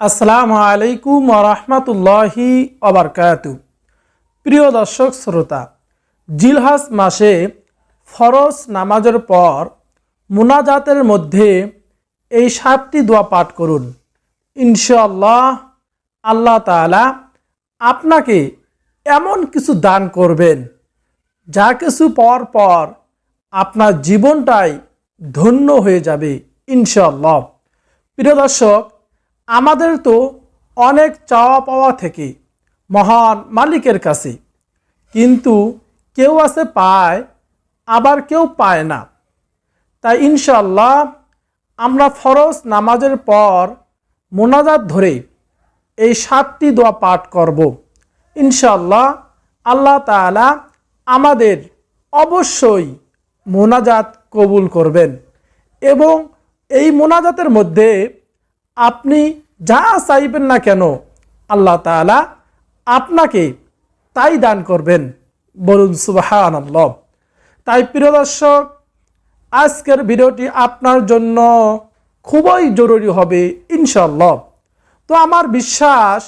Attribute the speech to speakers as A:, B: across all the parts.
A: আসসালামু আলাইকুম রহমতুল্লাহি অবরকাত প্রিয় দর্শক, শ্রোতা জিলহাস মাসে ফরজ নামাজের পর মুনাজাতের মধ্যে এই সাতটি দোয়া পাঠ করুন। ইনশাল্লাহ আল্লাহ তাআলা আপনাকে এমন কিছু দান করবেন, যা কিছু পর পর আপনার জীবনটাই ধন্য হয়ে যাবে ইনশাল্লাহ প্রিয় দর্শক আমাদের তো অনেক চাওয়া পাওয়া থেকে মহান মালিকের কাছে। কিন্তু কেউ আছে পায়, আবার কেউ পায় না। তাই ইনশাল্লাহ আমরা ফরজ নামাজের পর মোনাজাত ধরে এই সাতটি দোয়া পাঠ করব। ইনশাল্লাহ আল্লাহ তাআলা আমাদের অবশ্যই মোনাজাত কবুল করবেন এবং এই মোনাজাতের মধ্যে আপনি যা চাইবেন না কেন, আল্লাহ তাআলা আপনাকে তাই দান করবেন। বলুন সুবাহান তাই প্রিয় দর্শক, আজকের ভিডিওটি আপনার জন্য খুবই জরুরি হবে ইনশাল্লাহ তো আমার বিশ্বাস,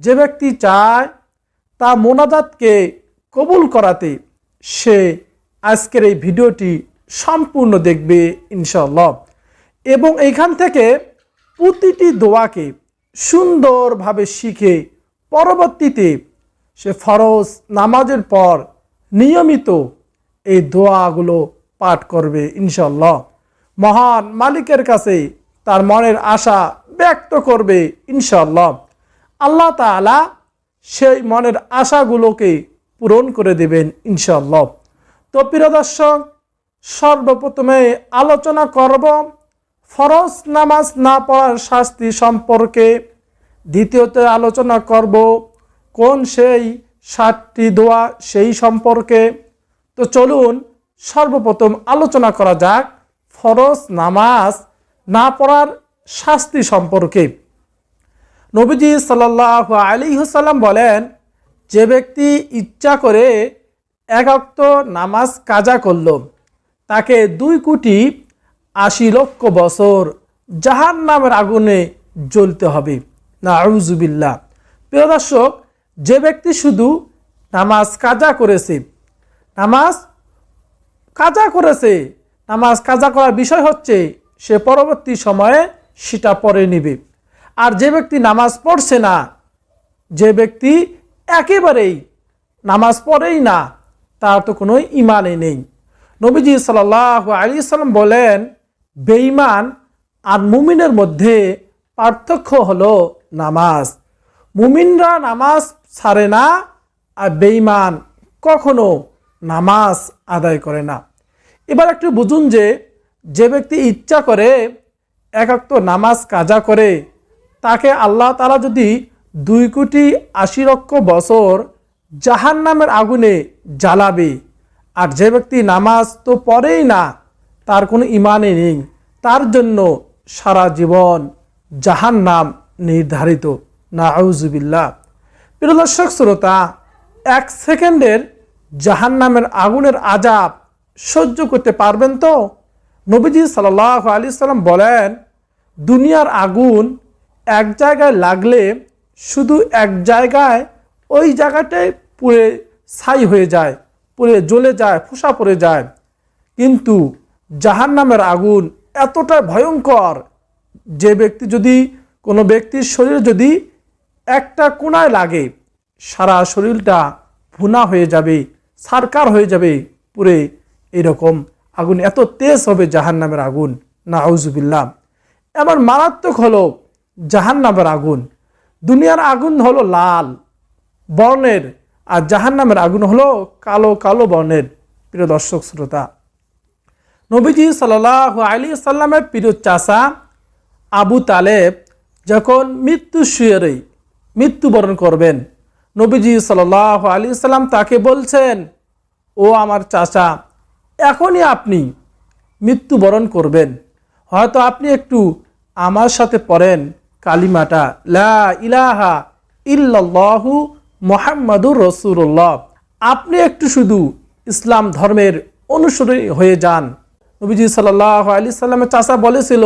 A: যে ব্যক্তি চায় তা মোনাজাতকে কবুল করাতে সে আজকের এই ভিডিওটি সম্পূর্ণ দেখবে ইনশাল্লাহ এবং এইখান থেকে প্রতিটি দোয়াকে সুন্দরভাবে শিখে পরবর্তীতে সে ফরজ নামাজের পর নিয়মিত এই দোয়াগুলো পাঠ করবে ইনশাল্লাহ মহান মালিকের কাছে তার মনের আশা ব্যক্ত করবে ইনশাল্লাহ আল্লাহ তাআলা সেই মনের আশাগুলোকে পূরণ করে দেবেন ইনশাল্লাহ তো প্রিয় দর্শক, সর্বপ্রথমে আলোচনা করব ফরজ নামাজ না পড়ার শাস্তি সম্পর্কে দ্বিতীয়ত আলোচনা করব, কোন সেই সাতটি দোয়া সেই সম্পর্কে। তো চলুন সর্বপ্রথম আলোচনা করা যাক ফরজ নামাজ না পড়ার শাস্তি সম্পর্কে। নবীজি সাল্লাহ আলী হুসাল্লাম বলেন, যে ব্যক্তি ইচ্ছা করে একাক্ত নামাজ কাজা করল, তাকে দুই কোটি আশি লক্ষ বছর জাহান নামের আগুনে জ্বলতে হবে। না আউজুবিল্লা প্রিয় দর্শক, যে ব্যক্তি শুধু নামাজ কাজা করেছে, নামাজ কাজা করেছে, নামাজ কাজা করার বিষয় হচ্ছে সে পরবর্তী সময়ে সেটা পরে নিবে। আর যে ব্যক্তি নামাজ পড়ছে না, যে ব্যক্তি একেবারেই নামাজ পড়েই না, তার তো কোনো ইমানই নেই। নবীজি সাল আলী সাল্লাম বলেন বেঈমান আর মুমিনের মধ্যে পার্থক্য হলো নামাজ। মুমিনরা নামাজ ছাড়ে না আর বেঈমান কখনো নামাজ আদায় করে না। এবার একটু বুঝুন যে যে ব্যক্তি ইচ্ছা করে একাক্ত নামাজ কাজা করে, তাকে আল্লাহ তালা যদি দুই কোটি আশি লক্ষ বছর জাহান নামের আগুনে জ্বালাবে, আর যে ব্যক্তি নামাজ তো পড়েই না তার কোনো ইমানে নেই। তার জন্য সারা জীবন জাহান নাম নির্ধারিত। না আউজুবিল্লা প্রিয় দর্শক, শ্রোতা, এক সেকেন্ডের জাহান নামের আগুনের আজাব সহ্য করতে পারবেন তো? নবীজি সাল আলি সাল্লাম বলেন, দুনিয়ার আগুন এক জায়গায় লাগলে শুধু এক জায়গায় ওই জায়গাটায় পুড়ে ছাই হয়ে যায়, পুড়ে জ্বলে যায় ফুসা পড়ে যায়। কিন্তু জাহান নামের আগুন এতটা ভয়ঙ্কর যে ব্যক্তি যদি, কোনো ব্যক্তির শরীরে যদি একটা কোনায় লাগে, সারা শরীরটা ভুনা হয়ে যাবে, সারকার হয়ে যাবে, পুরে এরকম আগুন, এত তেজ হবে জাহান নামের আগুন না আউজুবিল্লাম এমন মারাত্মক হলো জাহান নামের আগুন। দুনিয়ার আগুন হলো লাল বর্ণের, আর জাহান নামের আগুন হলো কালো কালো বর্ণের। প্রিয় দর্শক, শ্রোতা নবীজি সাল্লাহ আলী সাল্লামের প্রিয় চাষা আবু তালেব যখন মৃত্যু শুয়েরই মৃত্যুবরণ করবেন, নবীজি সাল আলী সাল্লাম তাকে বলছেন, ও আমার চাচা, এখনই আপনি মৃত্যুবরণ করবেন। হয়তো আপনি একটু আমার সাথে পড়েন কালিমাটা, লা ইলাহা ইল্লাল্লাহু মোহাম্মদুর রসুল্লাহ আপনি একটু শুধু ইসলাম ধর্মের অনুসরী হয়ে যান। নবীজি সাল্লাহ আলি সাল্লামের চাষা বলেছিল,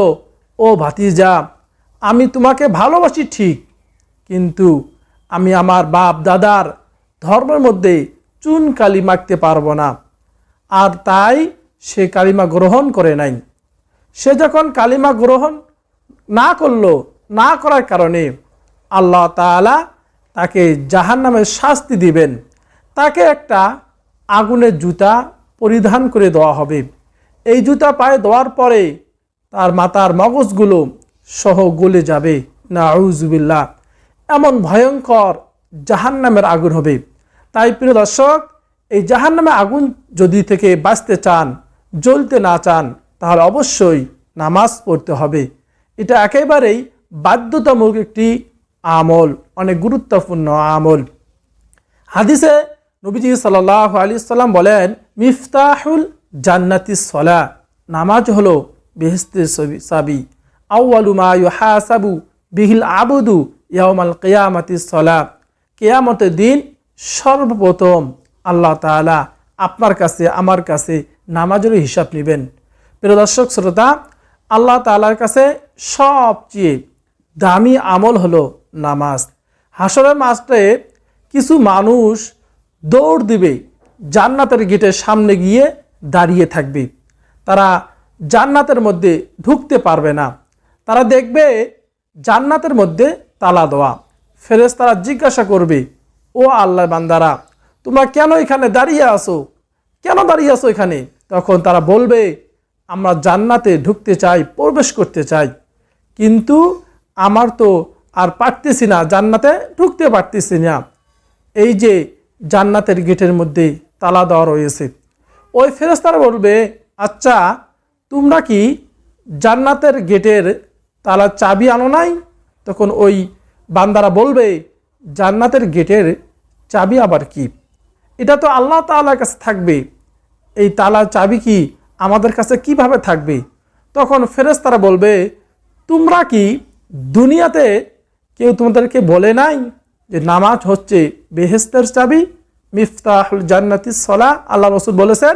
A: ও ভাতিজা, আমি তোমাকে ভালোবাসি ঠিক, কিন্তু আমি আমার বাপ দাদার ধর্মের মধ্যে চুন কালি মাখতে পারব না। আর তাই সে কালিমা গ্রহণ করে নাই। সে যখন কালিমা গ্রহণ না করল, না করার কারণে আল্লাহ তাআলা তাকে জাহান নামের শাস্তি দিবেন। তাকে একটা আগুনের জুতা পরিধান করে দেওয়া হবে। এই জুতা পায়ে দেওয়ার পরে তার মাথার মগজগুলো সহ গলে যাবে। না আউজুবিল্লাহ এমন ভয়ঙ্কর জাহান নামের আগুন হবে। তাই প্রিয় দর্শক, এই জাহান নামে আগুন যদি থেকে বাঁচতে চান, জ্বলতে না চান, তাহলে অবশ্যই নামাজ পড়তে হবে। এটা একেবারেই বাধ্যতামূলক একটি আমল, অনেক গুরুত্বপূর্ণ আমল। হাদিসে নবীজি সাল্লাহ আলি সাল্লাম বলেন, মিফতাহুল জান্নাতি সলা, নামাজ হলো বেহেস্তের সাবি আউআলু মা ইউহাসাবু বিহিল আবুদু ইয়াউমাল কিয়ামাতি সলা। কেয়ামতের দিন সর্বপ্রথম আল্লাহ তাআলা আপনার কাছে, আমার কাছে নামাজেরও হিসাব নেবেন। প্রিয় দর্শক, শ্রোতা, আল্লাহ তাআলার কাছে সবচেয়ে দামি আমল হলো নামাজ। হাসরের মাসে কিছু মানুষ দৌড় দিবে জান্নাতের গেটের সামনে গিয়ে দাঁড়িয়ে থাকবে। তারা জান্নাতের মধ্যে ঢুকতে পারবে না। তারা দেখবে জান্নাতের মধ্যে তালা দেওয়া। ফেরেস তারা জিজ্ঞাসা করবে, ও আল্লাহ বান্দারা, তোমরা কেন এখানে দাঁড়িয়ে আসো কেন দাঁড়িয়ে আসো এখানে? তখন তারা বলবে, আমরা জান্নাতে ঢুকতে চাই, প্রবেশ করতে চাই। কিন্তু আমার তো আর পারতেছি না, জান্নাতে ঢুকতে পারতেছি না। এই যে জান্নাতের গেটের মধ্যে তালা দেওয়া রয়েছে ওই ফেরেস্তারা বলবে আচ্ছা তোমরা কি জান্নাতের গেটের তালা চাবি আনো নাই? তখন ওই বান্দারা বলবে, জান্নাতের গেটের চাবি আবার কি? এটা তো আল্লাহ তাআলার কাছে থাকবে। এই তালা চাবি কি আমাদের কাছে কীভাবে থাকবে? তখন ফেরেশতারা বলবে, তোমরা কি দুনিয়াতে কেউ তোমাদেরকে বলে নাই যে নামাজ হচ্ছে বেহেস্তের চাবি? মিফতাহুল জান্নাতি সলা, আল্লাহ রসুল বলেছেন,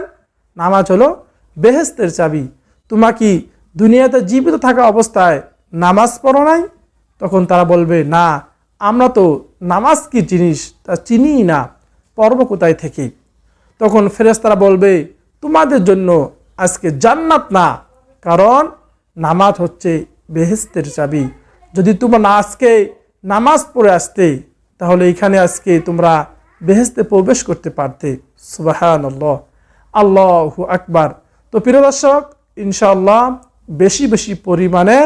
A: নামাজ হলো বেহেস্তের চাবি। তোমরা কি দুনিয়াতে জীবিত থাকা অবস্থায় নামাজ পড়ো নাই? তখন তারা বলবে, না, আমরা তো নামাজ কি জিনিস তা চিনিই না পর্ব কোথায় থেকে? তখন ফেরেশতারা বলবে, তোমাদের জন্য আজকে জান্নাত না, কারণ নামাজ হচ্ছে বেহেস্তের চাবি। যদি তোমরা না আজকে নামাজ পড়ে আসতে, তাহলে এখানে আজকে তোমরা বেহেস্তে প্রবেশ করতে পারতে। সুবাহান আল্লাহ আল্লাহু আকবার। তো প্রিয় দর্শক, ইনশাআল্লাহ বেশি বেশি পরিমাণে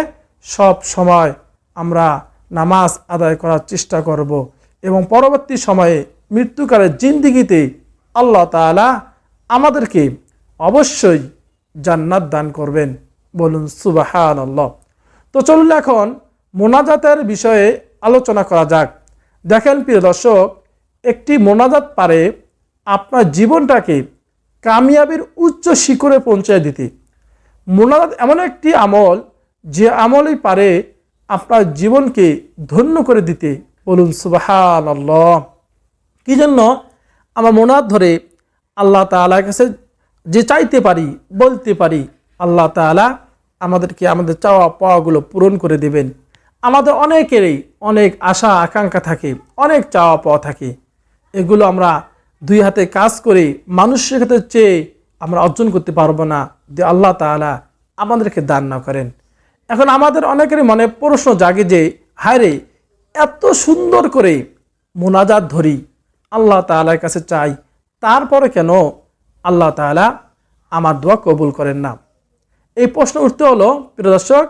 A: সব সময় আমরা নামাজ আদায় করার চেষ্টা করব এবং পরবর্তী সময়ে মৃত্যুকালের জিন্দিগিতে আল্লাহ তাআলা আমাদেরকে অবশ্যই জান্নাত দান করবেন। বলুন সুবাহান আল্লাহ তো চলুন এখন মোনাজাতের বিষয়ে আলোচনা করা যাক। দেখেন প্রিয় দর্শক একটি মোনাজাত পারে আপনার জীবনটাকে কামিয়াবির উচ্চ শিখরে পৌঁছায় দিতে। মোনাজাত এমন একটি আমল যে আমলই পারে আপনার জীবনকে ধন্য করে দিতে। বলুন সুবাহান আল্লাহ কি জন্য আমরা মোনাত ধরে আল্লাহ তালার কাছে যে চাইতে পারি, বলতে পারি, আল্লাহ তাআলা আমাদেরকে আমাদের চাওয়া পাওয়াগুলো পূরণ করে দেবেন। আমাদের অনেকেরই অনেক আশা, আকাঙ্ক্ষা থাকে, অনেক চাওয়া পাওয়া থাকে। এগুলো আমরা দুই হাতে কাজ করে মানুষের ক্ষেত্রে চেয়ে আমরা অর্জন করতে পারব না। যে আল্লাহ তাআলা আমাদেরকে দান না করেন। এখন আমাদের অনেকেরই মনে প্রশ্ন জাগে যে, হায়রে, এত সুন্দর করে মোনাজাত ধরি, আল্লাহ তাআলার কাছে চাই, তারপরে কেন আল্লাহ তাআলা আমার দোয়া কবুল করেন না? এই প্রশ্ন উঠতে হলো, প্রিয় দর্শক,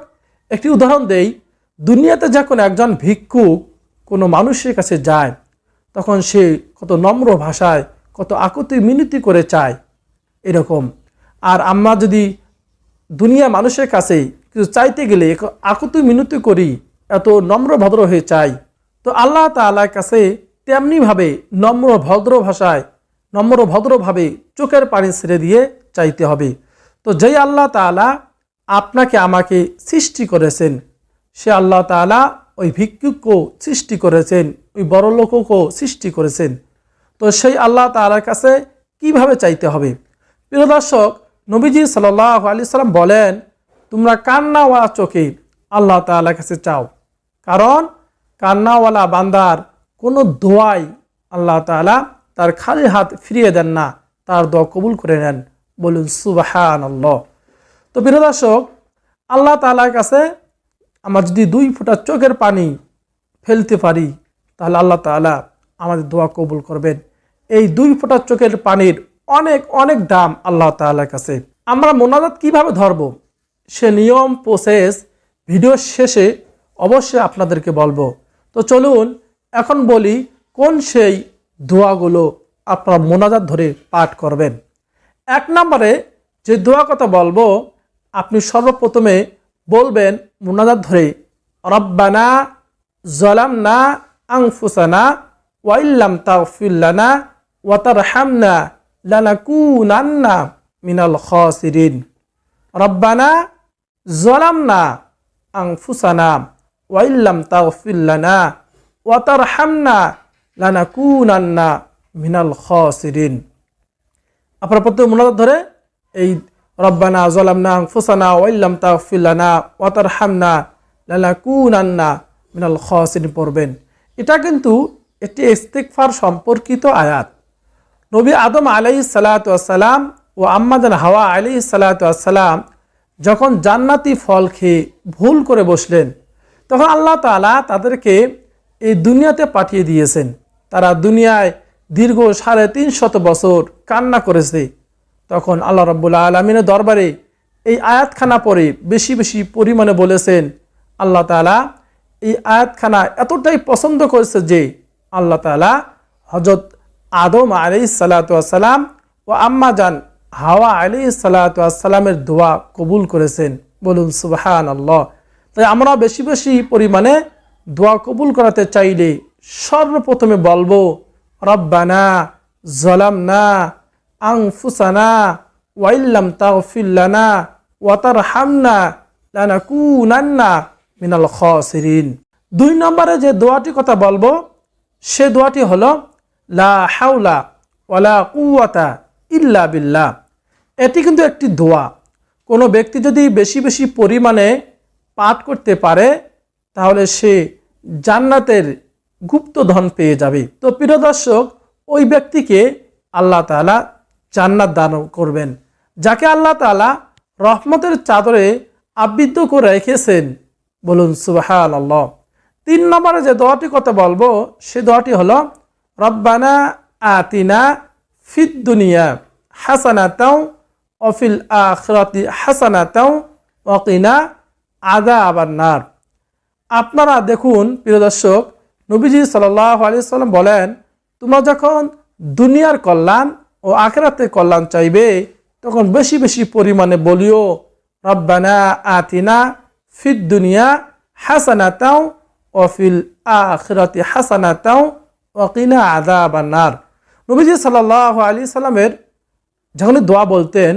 A: একটি উদাহরণ দেই। দুনিয়াতে যখন একজন ভিক্ষুক কোনো মানুষের কাছে যায় তখন সে কত নম্র ভাষায়, কত আকুতি মিনতি করে চায় এরকম। আর আমরা যদি দুনিয়া মানুষের কাছে কিছু চাইতে গেলে আকুতি মিনতি করি, এত নম্র ভদ্র হয়ে চাই তো আল্লাহ তাআলার কাছে তেমনিভাবে নম্র ভদ্র ভাষায়, নম্র ভদ্রভাবে চোখের পানি ছেড়ে দিয়ে চাইতে হবে। তো যেই আল্লাহ তাআলা আপনাকে আমাকে সৃষ্টি করেছেন, সে আল্লাহ তাআলা ওই ভিক্ষুককেও সৃষ্টি করেছেন ওই বড় লোককেও সৃষ্টি করেছেন। তো সেই আল্লাহ তাআলার কাছে কীভাবে চাইতে হবে? প্রিয় দর্শক, নবীজি সাল্লাহ আলি সাল্লাম বলেন, তোমরা কান্নাওয়ালা চোখে আল্লাহ তাআলার কাছে চাও। কারণ কান্নাওয়ালা বান্দার কোনো দোয়াই আল্লাহ তাআলা তার খালি হাত ফিরিয়ে দেন না, তার দোয়া কবুল করে নেন। বলুন সুবাহান আল্লাহ তো প্রিয় দর্শক, আল্লাহ তাআলার কাছে আমার যদি দুই ফোঁটা চোখের পানি ফেলতে পারি তাহলে আল্লাহ তাআলা আমাদের দোয়া কবুল করবেন। এই দুই ফোঁটা চোখের পানির অনেক অনেক দাম আল্লাহ তাআলার কাছে। আমরা মোনাজাত কীভাবে ধরব? সে নিয়ম প্রসেস ভিডিও শেষে অবশ্যই আপনাদেরকে বলব। তো চলুন, এখন বলি কোন সেই দোয়াগুলো আপনারা মোনাজাত ধরে পাঠ করবেন। এক নম্বরে যে দোয়া কথা বলব, আপনি সর্বপ্রথমে বলবেন মোনাজাত ধরে, রব্বানা জলামনা আংফুসানা ওয়াইল্লাম তাগফিল্লানা ওয়াতারহামনা লানাকুনান্না মিনাল খাসিরিন রব্বানা জলামনা আংফুসানা ওয়াইল্লাম তাগফিল্লানা ওয়াতারহামনা লানাকুনান্না মিনাল খাসিরিন আপনারা প্রত্যেক মোনাজাত ধরে এই রব্বানা জলামনা ফুসানা ওয়াইল্লাম তাগফিল্লানা ওয়াতারহামনা লানাকুনান্না মিনাল খাসিরিন পড়বেন এটা কিন্তু একটি ইস্তিগফার সম্পর্কিত আয়াত। নবী আদম আলাইহিস সালাতু ওয়াসসালাম ও আম্মাজান হাওয়া আলাইহিস সালাতু ওয়াসসালাম যখন জান্নাতি ফল খেয়ে ভুল করে বসলেন, তখন আল্লাহ তাআলা তাদেরকে এই দুনিয়াতে পাঠিয়ে দিয়েছেন। তারা দুনিয়ায় দীর্ঘ সাড়ে তিন শত বছর কান্না করেছে। তখন আল্লাহ রব্বুল্লা আলমিনের দরবারে এই আয়াতখানা পরে বেশি বেশি পরিমাণে বলেছেন, আল্লাহ তালা এই আয়াতখানা এতটাই পছন্দ করেছে যে আল্লাহ তালা হজরত আদম আলি সালাতাম ও আম্মা জান হাওয়া আলি সালাতামের দোয়া কবুল করেছেন। বলুন সুবাহান আল্লাহ তাই আমরা বেশি বেশি পরিমাণে দোয়া কবুল করাতে চাইলে সর্বপ্রথমে বলব, রব্বানা জলামনা আংফুসানা ওয়াইল্লাম তাগফিল্লানা ওয়াতার হামনা লানাকুনান্না মিনাল খসিরিন। দুই নম্বরে যে দোয়াটি কথা বলব, সে দোয়াটি হলো, লা হাওলা ওয়ালা কুয়াতা ইল্লা বিল্লা এটি কিন্তু একটি দোয়া। কোনো ব্যক্তি যদি বেশি বেশি পরিমাণে পাঠ করতে পারে, তাহলে সে জান্নাতের গুপ্ত ধন পেয়ে যাবে। তো প্রিয় দর্শক, ওই ব্যক্তিকে আল্লাহ তাআলা জান্নাত দান করবেন, যাকে আল্লাহ তাআলা রহমতের চাদরে আবৃত করে রেখেছেন। বলুন সুবাহান আল্লাহ তিন নম্বরে যে দোয়াটি কথা বলব, সে দোয়াটি হলো, রব্বানা আতিনা ফিদ দুনিয়া হাসানাতাও অফিল আখরাতি হাসানাতাও অকিনা আদা আবার নার আপনারা দেখুন, প্রিয় দর্শক, নবীজি সাল্লাহ আলি সাল্লাম বলেন, তোমরা যখন দুনিয়ার কল্যাণ ও আখেরাতে কল্যাণ চাইবে, তখন বেশি বেশি পরিমাণে বলিও, রব্বানা আতিনা ফিদ দুনিয়া হাসানাতাও অফিল আখরাতি হাসানাতাও ওয়াকিনা আদা বান্নার নবীজি সাল্লাহ আলী সাল্লামের যখন দোয়া বলতেন,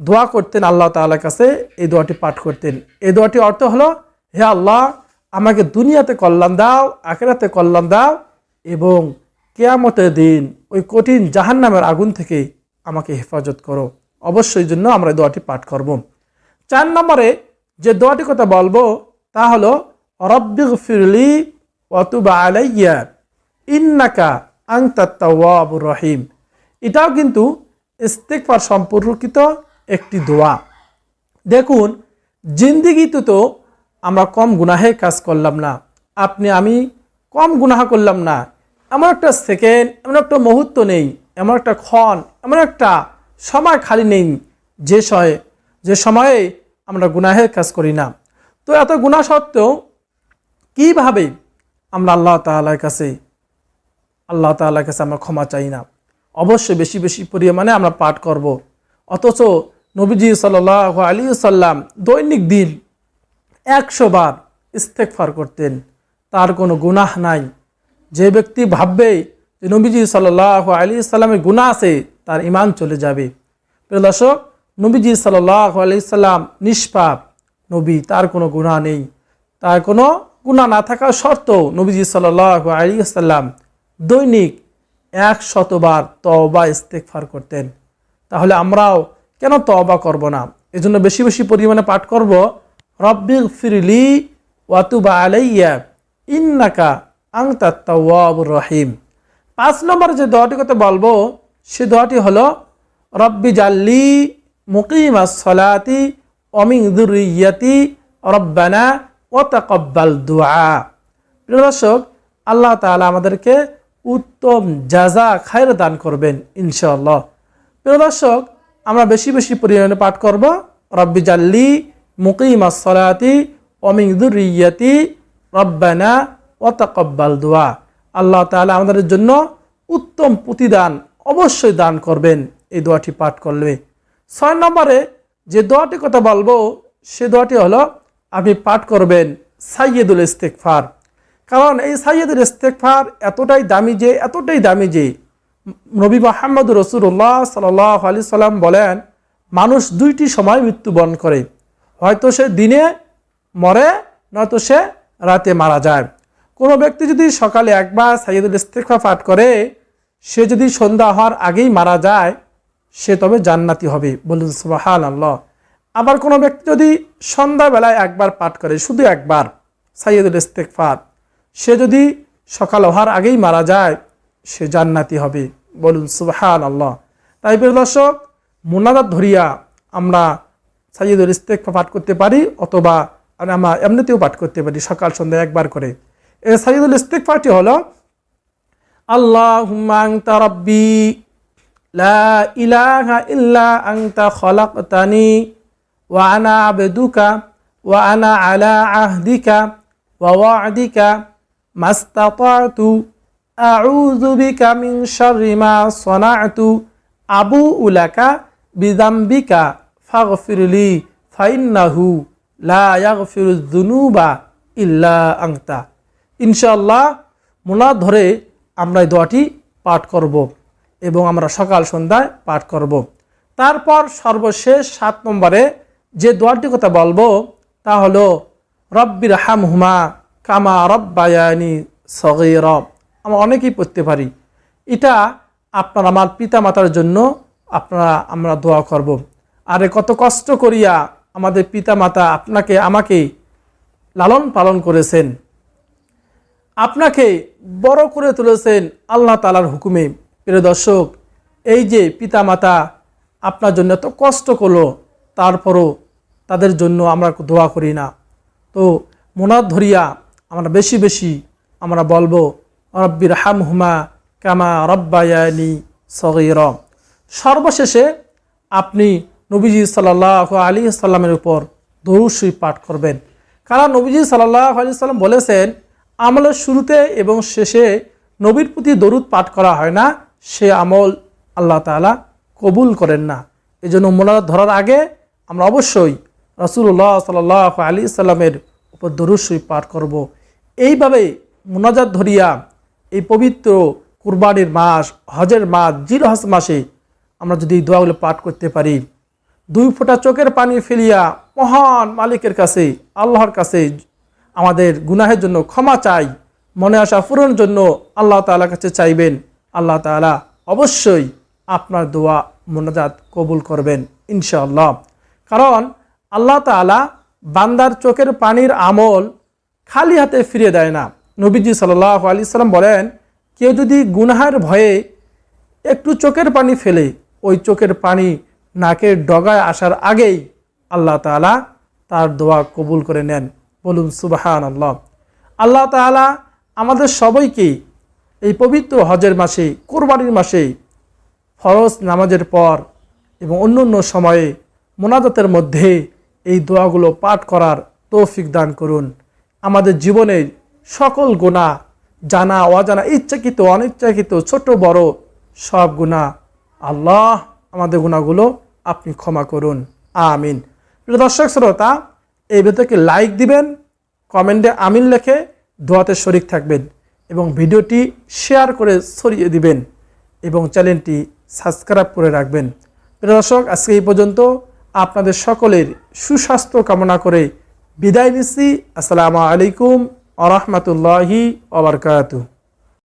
A: দোয়া করতেন আল্লাহ তাআলার কাছে, এই দোয়াটি পাঠ করতেন। এই দোয়াটি অর্থ হলো, হে আল্লাহ, আমাকে দুনিয়াতে কল্যাণ দাও, আখেরাতে কল্যাণ দাও এবং কেয়ামতের দিন ওই কঠিন জাহান্নামের আগুন থেকে আমাকে হেফাজত করো। অবশ্যই জন্য আমরা এই দোয়াটি পাঠ করব। চার নম্বরে যে দোয়াটি কথা বলব, তা হলো রব্বিগ ফিরলি অতুবা আলাইয়া, ইন্নাকা আংতাত্তাওয়াবুর রহিম। এটাও কিন্তু ইস্তেকফার সম্পর্কিত একটি দোয়া। দেখুন, জিন্দিগিতে তো আমরা কম গুনাহে কাজ করলাম না। আপনি, আমি কম গুনাহা করলাম না। এমন একটা সেকেন্ড, এমন একটা মুহূর্ত নেই, এমন একটা ক্ষণ, এমন একটা সময় খালি নেই, যে সময়ে যে সময়ে আমরা গুনাহের কাজ করি না। তো এত গুণা সত্ত্বেও কীভাবে আমরা আল্লাহ তাআলার কাছে, আল্লাহ তাআলার কাছে আমরা ক্ষমা চাই না? অবশ্যই বেশি বেশি পরিমাণে আমরা পাঠ করব। অথচ নবীজি সাল্লাহ আলী সাল্লাম দৈনিক দিন একশো বার ইস্তেকফার করতেন। তার কোনো গুনাহ নাই। যে ব্যক্তি ভাববে যে নবীজি সাল্লাহ আলী সাল্লামের গুণা আছে, তার ইমান চলে যাবে। প্রিয় দর্শক নবীজি সাল্লাহ আলি সাল্লাম নিষ্পাপ। নবী, তার কোনো গুণা নেই। তার কোনো গুণা না থাকা সত্ত্বেও নবীজি সাল্লাহ আলী সাল্লাম দৈনিক এক শতবার তবা ইস্তেকফার করতেন। তাহলে আমরাও কেন তবা করব না? এজন্য বেশি বেশি পরিমাণে পাঠ করব রব্বিগ ফিরলি ওয়াতুবা আলাইয়া ইন্নাকা আংতা তাওয়াবুর রহিম। পাঁচ নম্বর যে দোয়াটি কথা বলব, সে দোয়াটি হলো, রব্বি জাল্লি মুকিম সলাতি অমিং দুরিয়াতি রব্বানা ও তাকব্বাল দুআ। প্রিয় দর্শক, আল্লাহ তাআলা আমাদেরকে উত্তম জাজা খায়ের দান করবেন ইনশাল্লাহ প্রিয় দর্শক, আমরা বেশি বেশি পরিমাণে পাঠ করব, রব্বি জাল্লি মুকিম সলাতি অমিং দুরিয়াতি রব্বানা ও তাকব্বাল দোয়া আল্লাহ তাআলা আমাদের জন্য উত্তম প্রতিদান অবশ্যই দান করবেন, এই দোয়াটি পাঠ করলে। ছয় নম্বরে যে দোয়াটি কথা বলব, সে দোয়াটি হলো, আপনি পাঠ করবেন সাইয়েদুল ইস্তেকফার কারণ এই সাইয়েদুল ইস্তেকফার এতটাই দামি যে, এতটাই দামি যে, নবী মোহাম্মদ রসুল্লাহ সাল্লাহ আলি সাল্লাম বলেন, মানুষ দুইটি সময় মৃত্যুবরণ করে। হয়তো সে দিনে মরে, নয়তো সে রাতে মারা যায়। কোনো ব্যক্তি যদি সকালে একবার সাইয়েদুল ইস্তেকফা পাঠ করে, সে যদি সন্ধ্যা হওয়ার আগেই মারা যায় সে তবে জান্নাতি হবে। বলুন সুবাহান আল্লাহ আবার কোনো ব্যক্তি যদি সন্ধ্যাবেলায় একবার পাঠ করে, শুধু একবার সাইয়েদুল ইস্তেকফার সে যদি সকাল হওয়ার আগেই মারা যায়, সে জান্নাতি হবে। বলুন সুবাহান আল্লাহ তাই প্রিয় দর্শক, মোনাজাত ধরিয়া আমরা সাইয়েদুল ইস্তেকফা পাঠ করতে পারি, অথবা আমরা এমনিতেও পাঠ করতে পারি, সকাল, সন্ধ্যা একবার করে। এই সাইয়েদুল ইস্তেকফাটি হলো আল্লাহ আনতা রাব্বি লা ইলাহা ইল্লা আনতা খলাকতানি ওয়া আনা আবদুকা ওয়া আনা আলা আহদিকা ওয়া ওয়া'দিকা মাস্তাতাতু। আউযু বিকা শাররি মা সানা'তু। আবুউ লাকা বিযামবিকা ফাগফিরলি ফাইন্নাহু লা মোনা ধরে আমরা দোয়াটি পাঠ করব। এবং আমরা সকাল সন্ধ্যায় পাঠ করব। তারপর সর্বশেষ সাত নম্বরে যে দোয়াটি কথা বলব, তা হলো, রব্বির হাম হুমা কামা রব্বায়ানি রব আমরা অনেকেই পড়তে পারি। এটা আপনার আমার পিতা মাতার জন্য আপনারা, আমরা দোয়া করব। আরে কত কষ্ট করিয়া আমাদের পিতা মাতা আপনাকে, আমাকে লালন পালন করেছেন। আপনাকে বড় করে তুলেছেন আল্লাহ তালার হুকুমে। প্রিয় দর্শক, এই যে পিতা মাতা আপনার জন্য এত কষ্ট করল, তারপরও তাদের জন্য আমরা দোয়া করি না। তো মোনাদ ধরিয়া আমরা বেশি বেশি আমরা বলব রব্বির হাম হুমা কামা রব্বায়ানি সগির। সর্বশেষে আপনি নবীজি সাল্লাহ আলী সাল্লামের উপর দরুশই পাঠ করবেন। কারণ নবীজি সাল্লাহ আলি সাল্লাম বলেছেন, আমলের শুরুতে এবং শেষে নবীর প্রতি দরুদ পাঠ করা হয় না সে আমল আল্লাহ তালা কবুল করেন না এই জন্য মোনাজাত ধরার আগে আমরা অবশ্যই রসুল্লাহ সাল আলী সাল্লামের উপর দরুদই পাঠ করব। এইভাবে মোনাজাত ধরিয়া এই পবিত্র কুরবানির মাস, হজের মাস জির হজ মাসে আমরা যদি দোয়াগুলো পাঠ করতে পারি, দুই ফোঁটা চোখের পানি ফেলিয়া মহান মালিকের কাছে, আল্লাহর কাছে আমাদের গুনাহের জন্য ক্ষমা চাই, মনে আসা পূরণের জন্য আল্লাহ তালার কাছে চাইবেন আল্লাহ তালা অবশ্যই আপনার দোয়া, মোনাজাত কবুল করবেন, ইনশাআল্লাহ। কারণ আল্লাহ তালা বান্দার চোখের পানির আমল খালি হাতে ফিরিয়ে দেয় না। নবীজি সাল্লাহ আলি সাল্লাম বলেন, কেউ যদি গুনাহের ভয়ে একটু চোখের পানি ফেলে, ওই চোখের পানি নাকের ডগায় আসার আগেই আল্লাহ তালা তার দোয়া কবুল করে নেন। বলুন সুবাহান আল্লাহ আল্লাহ তালা আমাদের সবাইকে এই পবিত্র হজের মাসে, কোরবানির মাসে ফরজ নামাজের পর এবং অন্য অন্য সময়ে মোনাজাতের মধ্যে এই দোয়াগুলো পাঠ করার তৌফিক দান করুন। আমাদের জীবনের সকল গুণা জানা, অজানা, ইচ্ছাকৃত, অনিচ্ছাকৃত, ছোট, বড় সব গুণা আল্লাহ আমাদের গুণাগুলো আপনি ক্ষমা করুন। আমিন। দর্শক, শ্রোতা, এই ভিডিওকে লাইক দিবেন, কমেন্টে আমিন লেখে দোয়াতে শরিক থাকবেন। এবং ভিডিওটি শেয়ার করে ছড়িয়ে দিবেন এবং চ্যানেলটি সাবস্ক্রাইব করে রাখবেন। প্রিয় দর্শক, আজকে এই পর্যন্ত আপনাদের সকলের সুস্বাস্থ্য কামনা করে বিদায় নিচ্ছি। আসসালামু আলাইকুম আ রহমতুল্লাহি